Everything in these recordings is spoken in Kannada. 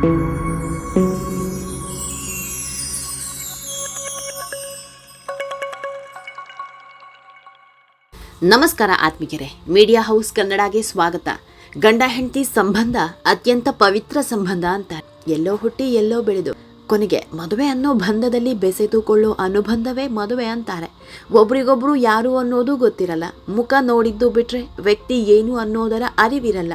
ನಮಸ್ಕಾರ ಆತ್ಮಿಕರೇ ಮೀಡಿಯಾ ಹೌಸ್ ಕನ್ನಡಗೆ ಸ್ವಾಗತ. ಗಂಡ ಹೆಂಡತಿ ಸಂಬಂಧ ಅತ್ಯಂತ ಪವಿತ್ರ ಸಂಬಂಧ ಅಂತ. ಎಲ್ಲೋ ಹುಟ್ಟಿ, ಎಲ್ಲೋ ಬೆಳೆದು. ಕೊನೆಗೆ ಮದುವೆ ಅನ್ನೋ ಬಂಧದಲ್ಲಿ ಬೆಸೆದುಕೊಳ್ಳೋ ಅನುಬಂಧವೇ ಮದುವೆ ಅಂತಾರೆ. ಒಬ್ರಿಗೊಬ್ರು ಯಾರು ಅನ್ನೋದು ಗೊತ್ತಿರಲ್ಲ. ಮುಖ ನೋಡಿದ್ದು ಬಿಟ್ರೆ ವ್ಯಕ್ತಿ ಏನು ಅನ್ನೋದರ ಅರಿವಿರಲ್ಲ.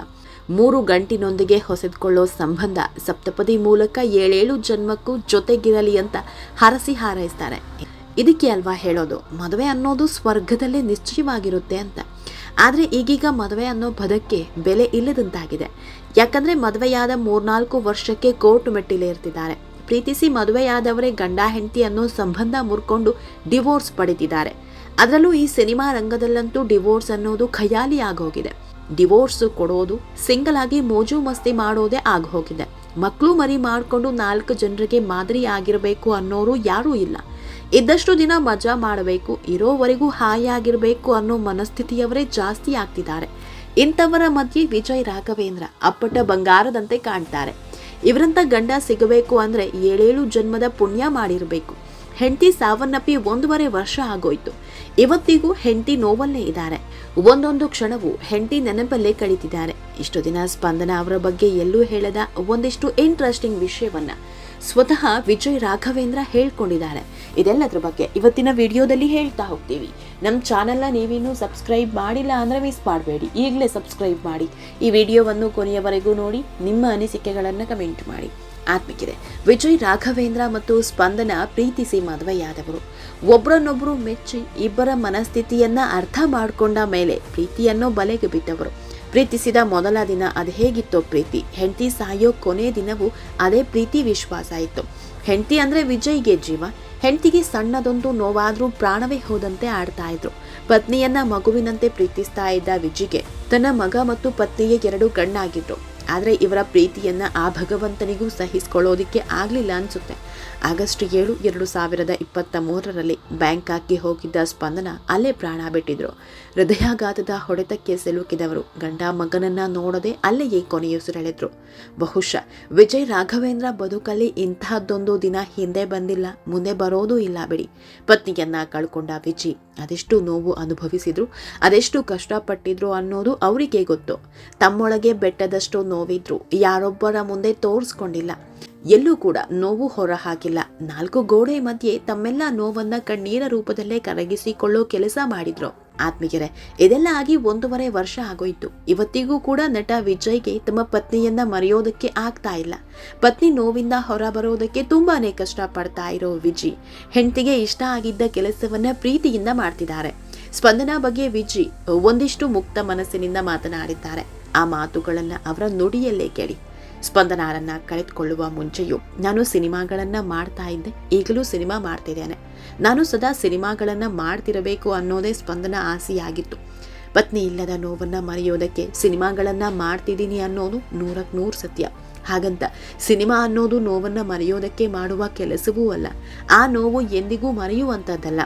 ಮೂರು ಗಂಟಿನೊಂದಿಗೆ ಹೊಸೆದುಕೊಳ್ಳೋ ಸಂಬಂಧ ಸಪ್ತಪದಿ ಮೂಲಕ ಏಳೇಳು ಜನ್ಮಕ್ಕೂ ಜೊತೆಗಿರಲಿ ಅಂತ ಹರಸಿ ಹಾರೈಸ್ತಾರೆ. ಇದಕ್ಕೆ ಅಲ್ವಾ ಹೇಳೋದು? ಮದುವೆ ಅನ್ನೋದು ಸ್ವರ್ಗದಲ್ಲೇ ನಿಶ್ಚಯವಾಗಿರುತ್ತೆ ಅಂತ. ಆದರೆ ಈಗೀಗ ಮದುವೆ ಅನ್ನೋ ಪದಕ್ಕೆ ಬೆಲೆ ಇಲ್ಲದಂತಾಗಿದೆ. ಯಾಕಂದರೆ ಮದುವೆಯಾದ ಮೂರ್ನಾಲ್ಕು ವರ್ಷಕ್ಕೆ ಕೋರ್ಟ್ ಮೆಟ್ಟಿಲೇ ಇರ್ತಿದ್ದಾರೆ. ಪ್ರೀತಿಸಿ ಮದುವೆಯಾದವರೇ ಗಂಡ, ಹೆಂಡತಿ ಅನ್ನೋ ಸಂಬಂಧ ಮುರ್ಕೊಂಡು ಡಿವೋರ್ಸ್ ಪಡೆದಿದ್ದಾರೆ ಅದರಲ್ಲೂ ಈ ಸಿನಿಮಾ ರಂಗದಲ್ಲಂತೂ ಡಿವೋರ್ಸ್ ಅನ್ನೋದು ಖಯಾಲಿ ಆಗೋಗಿದೆ. ಡಿವೋರ್ಸ್ ಕೊಡೋದು, ಸಿಂಗಲ್ ಆಗಿ ಮೋಜು ಮಸ್ತಿ ಮಾಡೋದೇ ಆಗೋಗಿದೆ ಮಕ್ಕಳು ಮರಿ ಮಾಡಿಕೊಂಡು ನಾಲ್ಕು ಜನರಿಗೆ ಮಾದರಿ ಆಗಿರಬೇಕು ಅನ್ನೋರು ಯಾರೂ ಇಲ್ಲ. ಇದ್ದಷ್ಟು ದಿನ ಮಜಾ ಮಾಡಬೇಕು, ಇರೋವರೆಗೂ ಹಾಯಾಗಿರಬೇಕು ಅನ್ನೋ ಮನಸ್ಥಿತಿಯವರೇ ಜಾಸ್ತಿ ಆಗ್ತಿದ್ದಾರೆ. ಇಂಥವರ ಮಧ್ಯೆ ವಿಜಯ್ ರಾಘವೇಂದ್ರ ಅಪ್ಪಟ ಬಂಗಾರದಂತೆ ಕಾಣ್ತಾರೆ. ಇವರಂತ ಗಂಡ ಸಿಗಬೇಕು ಅಂದರೆ ಏಳೇಳು ಜನ್ಮದ ಪುಣ್ಯ ಮಾಡಿರಬೇಕು. ಹೆಂಡತಿ ಸಾವನ್ನಪ್ಪಿ ಒಂದೂವರೆ ವರ್ಷ ಆಗೋಯ್ತು. ಇವತ್ತಿಗೂ ಹೆಂಡತಿ ನೋವಲ್ಲೇ ಇದ್ದಾರೆ. ಒಂದೊಂದು ಕ್ಷಣವು ಹೆಂಡತಿ ನೆನಪಲ್ಲೇ ಕಳೀತಿದ್ದಾರೆ. ಇಷ್ಟು ದಿನ ಸ್ಪಂದನ ಅವರ ಬಗ್ಗೆ ಎಲ್ಲೂ ಹೇಳದ ಒಂದಿಷ್ಟು ಇಂಟ್ರೆಸ್ಟಿಂಗ್ ವಿಷಯವನ್ನ ಸ್ವತಃ ವಿಜಯ್ ರಾಘವೇಂದ್ರ ಹೇಳ್ಕೊಂಡಿದ್ದಾರೆ. ಇದೆಲ್ಲದ್ರ ಬಗ್ಗೆ ಇವತ್ತಿನ ವಿಡಿಯೋದಲ್ಲಿ ಹೇಳ್ತಾ ಹೋಗ್ತೀವಿ. ನಮ್ಮ ಚಾನೆಲ್ನ ನೀವಿನ್ನೂ ಸಬ್ಸ್ಕ್ರೈಬ್ ಮಾಡಿಲ್ಲ ಅಂದರೆ ಮಿಸ್ ಮಾಡಬೇಡಿ. ಈಗಲೇ ಸಬ್ಸ್ಕ್ರೈಬ್ ಮಾಡಿ. ಈ ವಿಡಿಯೋವನ್ನು ಕೊನೆಯವರೆಗೂ ನೋಡಿ, ನಿಮ್ಮ ಅನಿಸಿಕೆಗಳನ್ನು ಕಮೆಂಟ್ ಮಾಡಿ. ಆತ್ಮಿಕಿದೆ ವಿಜಯ್ ರಾಘವೇಂದ್ರ ಮತ್ತು ಸ್ಪಂದನ ಪ್ರೀತಿಸಿ ಮದುವೆಯಾದವರು. ಒಬ್ಬರನ್ನೊಬ್ಬರು ಮೆಚ್ಚಿ ಇಬ್ಬರ ಮನಸ್ಥಿತಿಯನ್ನ ಅರ್ಥ ಮಾಡಿಕೊಂಡ ಮೇಲೆ ಪ್ರೀತಿಯನ್ನು ಬಲೆಗೆ ಬಿದ್ದವರು. ಪ್ರೀತಿಸಿದ ಮೊದಲ ದಿನ ಅದು ಹೇಗಿತ್ತೋ ಪ್ರೀತಿ. ಹೆಂಡತಿ ಸಾಯೋ ಕೊನೆ ದಿನವೂ ಅದೇ ಪ್ರೀತಿ ವಿಶ್ವಾಸ ಇತ್ತು ಹೆಂಡತಿ ಅಂದರೆ ವಿಜಯ್ಗೆ ಜೀವ. ಹೆಂಡತಿಗೆ ಸಣ್ಣದೊಂದು ನೋವಾದ್ರೂ ಪ್ರಾಣವೇ ಹೋದಂತೆ ಆಡ್ತಾ ಇದ್ರು. ಪತ್ನಿಯನ್ನ ಮಗುವಿನಂತೆ ಪ್ರೀತಿಸ್ತಾ ಇದ್ದ ವಿಜಿಗೆ ತನ್ನ ಮಗ ಮತ್ತು ಪತ್ನಿಗೆ ಎರಡು ಕಣ್ಣಾಗಿದ್ರು ಆದರೆ ಇವರ ಪ್ರೀತಿಯನ್ನ ಆ ಭಗವಂತನಿಗೂ ಸಹಿಸ್ಕೊಳ್ಳೋದಿಕ್ಕೆ ಆಗ್ಲಿಲ್ಲ ಅನ್ಸುತ್ತೆ. ಆಗಸ್ಟ್ ಏಳು, ಎರಡು ಸಾವಿರದ ಇಪ್ಪತ್ತ ಮೂರರಲ್ಲಿ ಬ್ಯಾಂಕಾಕ್ಗೆ ಹೋಗಿದ್ದ ಸ್ಪಂದನ ಅಲ್ಲೇ ಪ್ರಾಣ ಬಿಟ್ಟಿದ್ರು. ಹೃದಯಾಘಾತದ ಹೊಡೆತಕ್ಕೆ ಸಿಲುಕಿದವರು ಗಂಡ ಮಗನನ್ನ ನೋಡದೆ ಅಲ್ಲೇ ಕೊನೆಯುಸಿರೆಳೆದ್ರು ಬಹುಶಃ ವಿಜಯ್ ರಾಘವೇಂದ್ರ ಬದುಕಲ್ಲಿ ಇಂತಹದ್ದೊಂದು ದಿನ ಹಿಂದೆ ಬಂದಿಲ್ಲ, ಮುಂದೆ ಬರೋದೂ ಇಲ್ಲ ಬಿಡಿ. ಪತ್ನಿಯನ್ನ ಕಳ್ಕೊಂಡ ವಿಜಿ ಅದೆಷ್ಟು ನೋವು ಅನುಭವಿಸಿದ್ರು, ಅದೆಷ್ಟು ಕಷ್ಟಪಟ್ಟಿದ್ರು ಅನ್ನೋದು ಅವರಿಗೆ ಗೊತ್ತು. ತಮ್ಮೊಳಗೆ ಬೆಟ್ಟದಷ್ಟು ನೋವಿದ್ರು, ಯಾರೊಬ್ಬರ ಮುಂದೆ ತೋರಿಸ್ಕೊಂಡಿಲ್ಲ. ಎಲ್ಲೂ ಕೂಡ ನೋವು ಹೊರ ಹಾಕಿಲ್ಲ ನಾಲ್ಕು ಗೋಡೆ ಮಧ್ಯೆ ತಮ್ಮೆಲ್ಲ ನೋವನ್ನ ಕಣ್ಣೀರ ರೂಪದಲ್ಲೇ ಕರಗಿಸಿಕೊಳ್ಳೋ ಕೆಲಸ ಮಾಡಿದ್ರು. ಆತ್ಮೀಯರೇ, ಇದೆಲ್ಲ ಆಗಿ ಒಂದೂವರೆ ವರ್ಷ ಆಗೋಯ್ತು. ಇವತ್ತಿಗೂ ಕೂಡ ನಟ ವಿಜಯ್ಗೆ ತಮ್ಮ ಪತ್ನಿಯನ್ನ ಮರೆಯೋದಕ್ಕೆ ಆಗ್ತಾ ಇಲ್ಲ. ಪತ್ನಿ ನೋವಿಂದ ಹೊರ ಬರೋದಕ್ಕೆ ತುಂಬಾನೇ ಕಷ್ಟ ಪಡ್ತಾ ಇರೋ ವಿಜಿ, ಹೆಂಡತಿಗೆ ಇಷ್ಟ ಆಗಿದ್ದ ಕೆಲಸವನ್ನ ಪ್ರೀತಿಯಿಂದ ಮಾಡ್ತಿದ್ದಾರೆ. ಸ್ಪಂದನ ಬಗ್ಗೆ ವಿಜಿ ಒಂದಿಷ್ಟು ಮುಕ್ತ ಮನಸ್ಸಿನಿಂದ ಮಾತನಾಡಿದ್ದಾರೆ. ಆ ಮಾತುಗಳನ್ನ ಅವರ ನುಡಿಯಲ್ಲೇ ಕೇಳಿ. ಸ್ಪಂದನಾರನ್ನ ಕಳೆದುಕೊಳ್ಳುವ ಮುಂಚೆಯೂ ನಾನು ಸಿನಿಮಾಗಳನ್ನ ಮಾಡ್ತಾ ಇದ್ದೆ. ಈಗಲೂ ಸಿನಿಮಾ ಮಾಡ್ತಿದ್ದೇನೆ ನಾನು ಸದಾ ಸಿನಿಮಾಗಳನ್ನ ಮಾಡ್ತಿರಬೇಕು ಅನ್ನೋದೇ ಸ್ಪಂದನ ಆಸೆಯಾಗಿತ್ತು. ಪತ್ನಿ ಇಲ್ಲದ ನೋವನ್ನ ಮರೆಯೋದಕ್ಕೆ ಸಿನಿಮಾಗಳನ್ನ ಮಾಡ್ತಿದ್ದೀನಿ ಅನ್ನೋದು ನೂರಕ್ಕೆ ನೂರು ಸತ್ಯ. ಹಾಗಂತ ಸಿನಿಮಾ ಅನ್ನೋದು ನೋವನ್ನ ಮರೆಯೋದಕ್ಕೆ ಮಾಡುವ ಕೆಲಸವೂ ಅಲ್ಲ. ಆ ನೋವು ಎಂದಿಗೂ ಮರೆಯುವಂಥದ್ದಲ್ಲ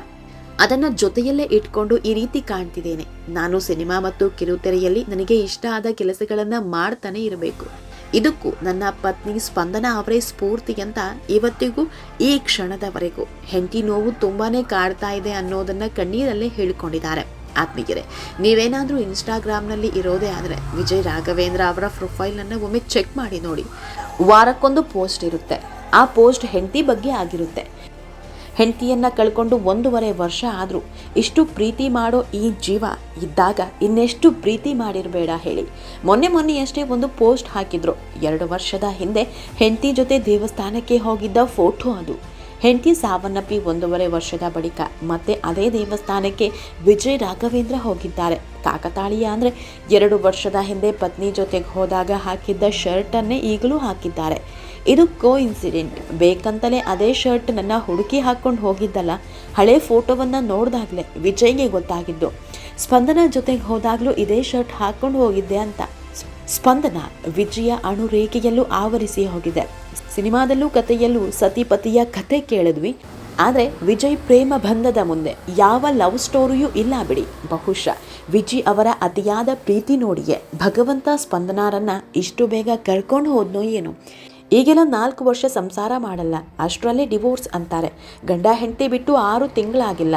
ಅದನ್ನ ಜೊತೆಯಲ್ಲೇ ಇಟ್ಕೊಂಡು ಈ ರೀತಿ ಕಾಣ್ತಿದ್ದೇನೆ. ನಾನು ಸಿನಿಮಾ ಮತ್ತು ಕಿರುತೆರೆಯಲ್ಲಿ ನನಗೆ ಇಷ್ಟ ಆದ ಕೆಲಸಗಳನ್ನ ಮಾಡ್ತಾನೆ ಇರಬೇಕು. ಇದಕ್ಕೂ ನನ್ನ ಪತ್ನಿ ಸ್ಪಂದನ ಅವರೇ ಸ್ಫೂರ್ತಿ ಅಂತ ಇವತ್ತಿಗೂ ಈ ಕ್ಷಣದವರೆಗೂ. ಹೆಂಡತಿ ನೋವು ತುಂಬಾನೇ ಕಾಡ್ತಾ ಇದೆ ಅನ್ನೋದನ್ನ ಕಣ್ಣೀರಲ್ಲೇ ಹೇಳಿಕೊಂಡಿದ್ದಾರೆ. ಆತ್ಮೀಯರೇ, ನೀವೇನಾದರೂ ಇನ್ಸ್ಟಾಗ್ರಾಮ್ನಲ್ಲಿ ಇರೋದೇ ಆದರೆ ವಿಜಯ್ ರಾಘವೇಂದ್ರ ಅವರ ಪ್ರೊಫೈಲನ್ನು ಒಮ್ಮೆ ಚೆಕ್ ಮಾಡಿ ನೋಡಿ. ವಾರಕ್ಕೊಂದು ಪೋಸ್ಟ್ ಇರುತ್ತೆ. ಆ ಪೋಸ್ಟ್ ಹೆಂಡತಿ ಬಗ್ಗೆ ಆಗಿರುತ್ತೆ. ಹೆಂಡತಿಯನ್ನ ಕಳ್ಕೊಂಡು ಒಂದೂವರೆ ವರ್ಷ ಆದರೂ ಇಷ್ಟು ಪ್ರೀತಿ ಮಾಡೋ ಈ ಜೀವ ಇದ್ದಾಗ ಇನ್ನೆಷ್ಟು ಪ್ರೀತಿ ಮಾಡಿರಬೇಡ ಹೇಳಿ. ಮೊನ್ನೆ ಮೊನ್ನೆಯಷ್ಟೇ ಒಂದು ಪೋಸ್ಟ್ ಹಾಕಿದ್ರು. ಎರಡು ವರ್ಷದ ಹಿಂದೆ ಹೆಂಡತಿ ಜೊತೆ ದೇವಸ್ಥಾನಕ್ಕೆ ಹೋಗಿದ್ದ ಫೋಟೋ ಅದು. ಹೆಂಡತಿ ಸಾವನ್ನಪ್ಪಿ ಒಂದೂವರೆ ವರ್ಷದ ಬಳಿಕ ಮತ್ತೆ ಅದೇ ದೇವಸ್ಥಾನಕ್ಕೆ ವಿಜಯ್ ರಾಘವೇಂದ್ರ ಹೋಗಿದ್ದಾರೆ. ಕಾಕತಾಳೀಯ ಅಂದರೆ ಎರಡು ವರ್ಷದ ಹಿಂದೆ ಪತ್ನಿ ಜೊತೆಗೆ ಹೋದಾಗ ಹಾಕಿದ್ದ ಶರ್ಟನ್ನೇ ಈಗಲೂ ಹಾಕಿದ್ದಾರೆ. ಇದು ಕೋ ಇನ್ಸಿಡೆಂಟ್ ಬೇಕಂತಲೇ ಅದೇ ಶರ್ಟ್ ನನ್ನ ಹುಡುಕಿ ಹಾಕ್ಕೊಂಡು ಹೋಗಿದ್ದಲ್ಲ, ಹಳೆ ಫೋಟೋವನ್ನು ನೋಡಿದಾಗಲೇ ವಿಜಯ್ಗೆ ಗೊತ್ತಾಗಿದ್ದು. ಸ್ಪಂದನ ಜೊತೆಗೆ ಹೋದಾಗಲೂ ಇದೇ ಶರ್ಟ್ ಹಾಕ್ಕೊಂಡು ಹೋಗಿದ್ದೆ ಅಂತ. ಸ್ಪಂದನ ವಿಜಯ ಅಣುರೇಖೆಯಲ್ಲೂ ಆವರಿಸಿ ಹೋಗಿದೆ. ಸಿನಿಮಾದಲ್ಲೂ ಕಥೆಯಲ್ಲೂ ಸತಿಪತಿಯ ಕಥೆ ಕೇಳಿದ್ವಿ. ಆದರೆ ವಿಜಯ್ ಪ್ರೇಮ ಬಂಧದ ಮುಂದೆ ಯಾವ ಲವ್ ಸ್ಟೋರಿಯೂ ಇಲ್ಲ ಬಿಡಿ. ಬಹುಶಃ ವಿಜಿ ಅವರ ಅತಿಯಾದ ಪ್ರೀತಿ ನೋಡಿಯೇ ಭಗವಂತ ಸ್ಪಂದನಾರನ್ನ ಇಷ್ಟು ಬೇಗ ಕರ್ಕೊಂಡು ಹೋದ್ನೋ ಏನು. ಈಗೆಲ್ಲ ನಾಲ್ಕು ವರ್ಷ ಸಂಸಾರ ಮಾಡಲ್ಲ. ಅಷ್ಟರಲ್ಲೇ ಡಿವೋರ್ಸ್ ಅಂತಾರೆ. ಗಂಡ ಹೆಂಡತಿ ಬಿಟ್ಟು ಆರು ತಿಂಗಳಾಗಿಲ್ಲ.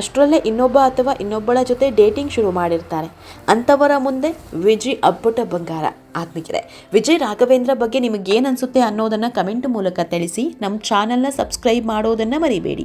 ಅಷ್ಟರಲ್ಲೇ ಇನ್ನೊಬ್ಬ ಅಥವಾ ಇನ್ನೊಬ್ಬಳ ಜೊತೆ ಡೇಟಿಂಗ್ ಶುರು ಮಾಡಿರ್ತಾರೆ. ಅಂಥವರ ಮುಂದೆ ವಿಜಯ್ ಅಪ್ಪುಟ ಬಂಗಾರ. ಆತ್ಮಿಕರೆ ವಿಜಯ್ ರಾಘವೇಂದ್ರ ಬಗ್ಗೆ ನಿಮಗೇನು ಅನಿಸುತ್ತೆ ಅನ್ನೋದನ್ನು ಕಮೆಂಟ್ ಮೂಲಕ ತಿಳಿಸಿ, ನಮ್ಮ ಚಾನಲ್ನ ಸಬ್ಸ್ಕ್ರೈಬ್ ಮಾಡೋದನ್ನು ಮರಿಬೇಡಿ.